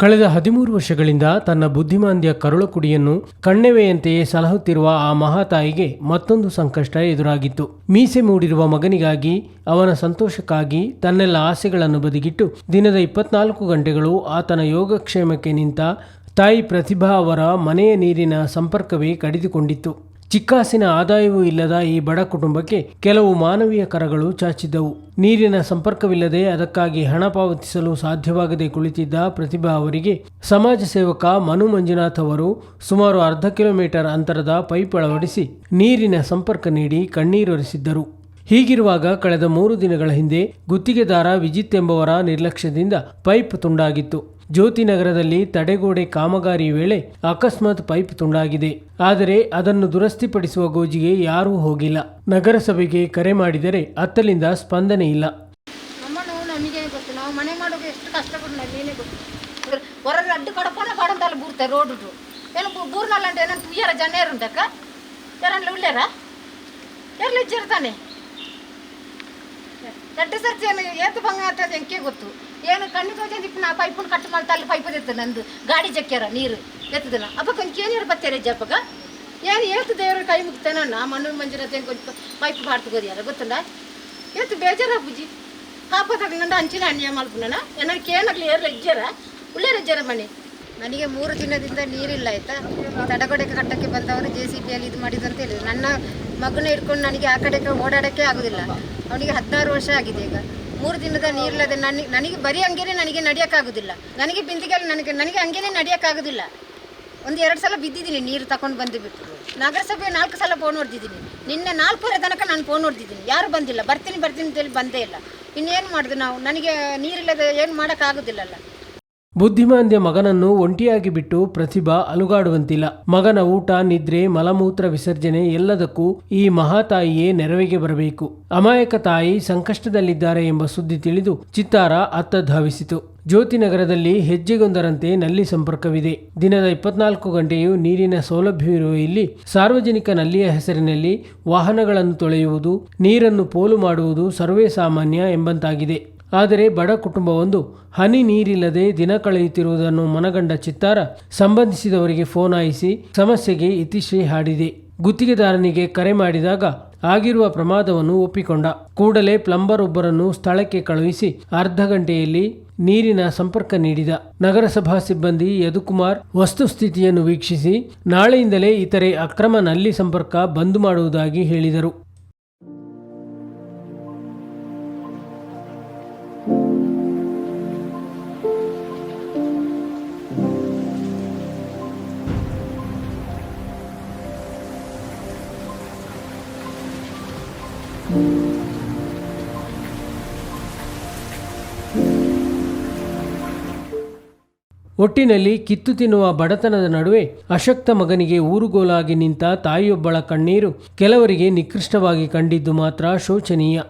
ಕಳೆದ ಹದಿಮೂರು ವರ್ಷಗಳಿಂದ ತನ್ನ ಬುದ್ಧಿಮಾಂದ್ಯ ಕರುಳಕುಡಿಯನ್ನು ಕಣ್ಣೆವೆಯಂತೆಯೇ ಸಲಹುತ್ತಿರುವ ಆ ಮಹಾತಾಯಿಗೆ ಮತ್ತೊಂದು ಸಂಕಷ್ಟ ಎದುರಾಗಿತ್ತು. ಮೀಸೆ ಮೂಡಿರುವ ಮಗನಿಗಾಗಿ, ಅವನ ಸಂತೋಷಕ್ಕಾಗಿ ತನ್ನೆಲ್ಲ ಆಸೆಗಳನ್ನು ಬದಿಗಿಟ್ಟು ದಿನದ ಇಪ್ಪತ್ನಾಲ್ಕು ಗಂಟೆಗಳು ಆತನ ಯೋಗಕ್ಷೇಮಕ್ಕೆ ನಿಂತ ತಾಯಿ ಪ್ರತಿಭಾ ಅವರ ಮನೆಯ ನೀರಿನ ಸಂಪರ್ಕವೇ ಕಡಿದುಕೊಂಡಿತ್ತು. ಚಿಕ್ಕಾಸಿನ ಆದಾಯವೂ ಇಲ್ಲದ ಈ ಬಡ ಕುಟುಂಬಕ್ಕೆ ಕೆಲವು ಮಾನವೀಯ ಕರಗಳು ಚಾಚಿದ್ದವು. ನೀರಿನ ಸಂಪರ್ಕವಿಲ್ಲದೆ ಅದಕ್ಕಾಗಿ ಹಣ ಪಾವತಿಸಲು ಸಾಧ್ಯವಾಗದೆ ಕುಳಿತಿದ್ದ ಪ್ರತಿಭಾ ಅವರಿಗೆ ಸಮಾಜ ಸೇವಕ ಮನು ಮಂಜುನಾಥ್ ಅವರು ಸುಮಾರು ಅರ್ಧ ಕಿಲೋಮೀಟರ್ ಅಂತರದ ಪೈಪ್ ಅಳವಡಿಸಿ ನೀರಿನ ಸಂಪರ್ಕ ನೀಡಿ ಕಣ್ಣೀರೊರೆಸಿದ್ದರು ಹೀಗಿರುವಾಗ ಕಳೆದ ಮೂರು ದಿನಗಳ ಹಿಂದೆ ಗುತ್ತಿಗೆದಾರ ವಿಜಿತ್ ಎಂಬವರ ನಿರ್ಲಕ್ಷ್ಯದಿಂದ ಪೈಪ್ ತುಂಡಾಗಿತ್ತು. ಜ್ಯೋತಿನಗರದಲ್ಲಿ ತಡೆಗೋಡೆ ಕಾಮಗಾರಿ ವೇಳೆ ಅಕಸ್ಮಾತ್ ಪೈಪ್ ತುಂಡಾಗಿದೆ. ಆದರೆ ಅದನ್ನು ದುರಸ್ತಿಪಡಿಸುವ ಗೋಜಿಗೆ ಯಾರೂ ಹೋಗಿಲ್ಲ. ನಗರಸಭೆಗೆ ಕರೆ ಮಾಡಿದರೆ ಅತ್ತಲಿಂದ ಸ್ಪಂದನೆ ಇಲ್ಲ. ಎಲ್ಲಿ ಇಚ್ಚಿರ್ತಾನೆ ಎಟ್ಟು ಸರ್ತಿ ಏನು ಏತು ಭಂಗ ಆಗ್ತದೆ ಗೊತ್ತು? ಏನು ಕಣ್ಣು ತೋಚಂದು ಇಪ್ಪ ನಾ ಪೈಪನ್ನು ಕಟ್ ಮಾಡ್ತಾ ಅಲ್ಲಿ ಪೈಪ್ ಎತ್ತು ನಂದು. ಗಾಡಿ ಜಕ್ಕ್ಯಾರ, ನೀರು ಎತ್ತದನ ಅಪ್ಪ ಕೊಂಚ ಏನಿರು ಬತ್ತೇರೆ ಜಪ್ಪಗ ಏನು ಏತು ದೇವ್ರ ಕೈ ಮುಗ್ತಾನ ನಾ ಮಣ್ಣು ಮಂಜುರತೆ ಕೊಂಚ ಪೈಪ್ ಬಾಡ್ತಗೋದಿಯಾರ ಗೊತ್ತಲ್ಲ ಏತು ಬೇಜಾರ ಬುಜಿ ಪಾಪ ತಗೊಂಡು ಹಂಚಿನ ಅಣ್ಣ ಮಾಡ್ಬಿಡೋಣ ನನಗೆ ಏನಾಗಲಿ ಏರ್ ರಜ್ಜರ ಒಳ್ಳೆ ರಜ್ಜಾರ ಮನೆ. ನನಗೆ ಮೂರು ದಿನದಿಂದ ನೀರಿಲ್ಲ, ಆಯ್ತಾ? ತಡಗಡೆ ಕಟ್ಟಕ್ಕೆ ಬಂದವರು ಜೆ ಸಿ ಪಿಯಲ್ಲಿ ಇದು ಮಾಡಿದ್ದು ಅಂತ ಹೇಳಿದ್ರು. ನನ್ನ ಮಗನ ಹಿಡ್ಕೊಂಡು ನನಗೆ ಆ ಕಡೆ ಓಡಾಡೋಕ್ಕೆ ಆಗೋದಿಲ್ಲ. ಅವನಿಗೆ ಹದಿನಾರು ವರ್ಷ ಆಗಿದೆ ಈಗ. ಮೂರು ದಿನದ ನೀರಿಲ್ಲದೆ ನನಗೆ ನನಗೆ ಬರೀ ಹಂಗೇನೆ ನನಗೆ ನಡೆಯೋಕ್ಕಾಗೋದಿಲ್ಲ. ನನಗೆ ಬಿಂದಿಗೆಲ್ಲ ನನಗೆ ನನಗೆ ಹಂಗೇನೆ ನಡೆಯೋಕ್ಕಾಗೋದಿಲ್ಲ. ಒಂದು ಎರಡು ಸಲ ಬಿದ್ದಿದ್ದೀನಿ ನೀರು ತಗೊಂಡು ಬಂದು ಬಿಟ್ಟು ನಗರಸಭೆ ನಾಲ್ಕು ಸಲ ಫೋನ್ ಹೊಡೆದಿದ್ದೀನಿ. ನಿನ್ನೆ ನಾಲ್ಕೂವರೆ ತನಕ ನಾನು ಫೋನ್ ಹೊಡೆದಿದ್ದೀನಿ. ಯಾರು ಬಂದಿಲ್ಲ. ಬರ್ತೀನಿ ಬರ್ತೀನಿ ಅಂತೇಳಿ ಬಂದೇ ಇಲ್ಲ. ಇನ್ನೇನು ಮಾಡಿದೆ ನಾವು? ನನಗೆ ನೀರಿಲ್ಲದೆ ಏನು ಮಾಡೋಕ್ಕಾಗೋದಿಲ್ಲಲ್ಲ. ಬುದ್ಧಿಮಾಂದ್ಯ ಮಗನನ್ನು ಒಂಟಿಯಾಗಿ ಬಿಟ್ಟು ಪ್ರತಿಭಾ ಅಲುಗಾಡುವಂತಿಲ್ಲ. ಮಗನ ಊಟ, ನಿದ್ರೆ, ಮಲಮೂತ್ರ ವಿಸರ್ಜನೆ ಎಲ್ಲದಕ್ಕೂ ಈ ಮಹಾತಾಯಿಯೇ ನೆರವಿಗೆ ಬರಬೇಕು. ಅಮಾಯಕ ತಾಯಿ ಸಂಕಷ್ಟದಲ್ಲಿದ್ದಾರೆ ಎಂಬ ಸುದ್ದಿ ತಿಳಿದು ಚಿತ್ತಾರ ಅತ್ತ ಧಾವಿಸಿತು. ಜ್ಯೋತಿನಗರದಲ್ಲಿ ಹೆಜ್ಜೆಗೊಂದರಂತೆ ನಲ್ಲಿ ಸಂಪರ್ಕವಿದೆ. ದಿನದ ಇಪ್ಪತ್ನಾಲ್ಕು ಗಂಟೆಯೂ ನೀರಿನ ಸೌಲಭ್ಯವಿರುವ ಇಲ್ಲಿ ಸಾರ್ವಜನಿಕ ನಲ್ಲಿಯ ಹೆಸರಿನಲ್ಲಿ ವಾಹನಗಳನ್ನು ತೊಳೆಯುವುದು, ನೀರನ್ನು ಪೋಲು ಮಾಡುವುದು ಸರ್ವೇ ಸಾಮಾನ್ಯ ಎಂಬಂತಾಗಿದೆ. ಆದರೆ ಬಡ ಕುಟುಂಬವೊಂದು ಹನಿ ನೀರಿಲ್ಲದೆ ದಿನ ಕಳೆಯುತ್ತಿರುವುದನ್ನು ಮನಗಂಡ ಚಿತ್ತಾರ ಸಂಬಂಧಿಸಿದವರಿಗೆ ಫೋನ್ ಆಯಿಸಿ ಸಮಸ್ಯೆಗೆ ಇತಿಶ್ರೀ ಹಾಡಿದೆ. ಗುತ್ತಿಗೆದಾರನಿಗೆ ಕರೆ ಮಾಡಿದಾಗ ಆಗಿರುವ ಪ್ರಮಾದವನ್ನು ಒಪ್ಪಿಕೊಂಡ. ಕೂಡಲೇ ಪ್ಲಂಬರ್ ಒಬ್ಬರನ್ನು ಸ್ಥಳಕ್ಕೆ ಕಳುಹಿಸಿ ಅರ್ಧ ಗಂಟೆಯಲ್ಲಿ ನೀರಿನ ಸಂಪರ್ಕ ನೀಡಿದ. ನಗರಸಭಾ ಸಿಬ್ಬಂದಿ ಯದುಕುಮಾರ್ ವಸ್ತುಸ್ಥಿತಿಯನ್ನು ವೀಕ್ಷಿಸಿ ನಾಳೆಯಿಂದಲೇ ಇತರೆ ಅಕ್ರಮ ನಲ್ಲಿ ಸಂಪರ್ಕ ಬಂದ್ ಮಾಡುವುದಾಗಿ ಹೇಳಿದರು. ಒಟ್ಟಿನಲ್ಲಿ ಕಿತ್ತು ತಿನ್ನುವ ಬಡತನದ ನಡುವೆ ಅಶಕ್ತ ಮಗನಿಗೆ ಊರುಗೋಲಾಗಿ ನಿಂತ ತಾಯಿಯೊಬ್ಬಳ ಕಣ್ಣೀರು ಕೆಲವರಿಗೆ ನಿಕೃಷ್ಟವಾಗಿ ಕಂಡಿದ್ದು ಮಾತ್ರ ಶೋಚನೀಯ.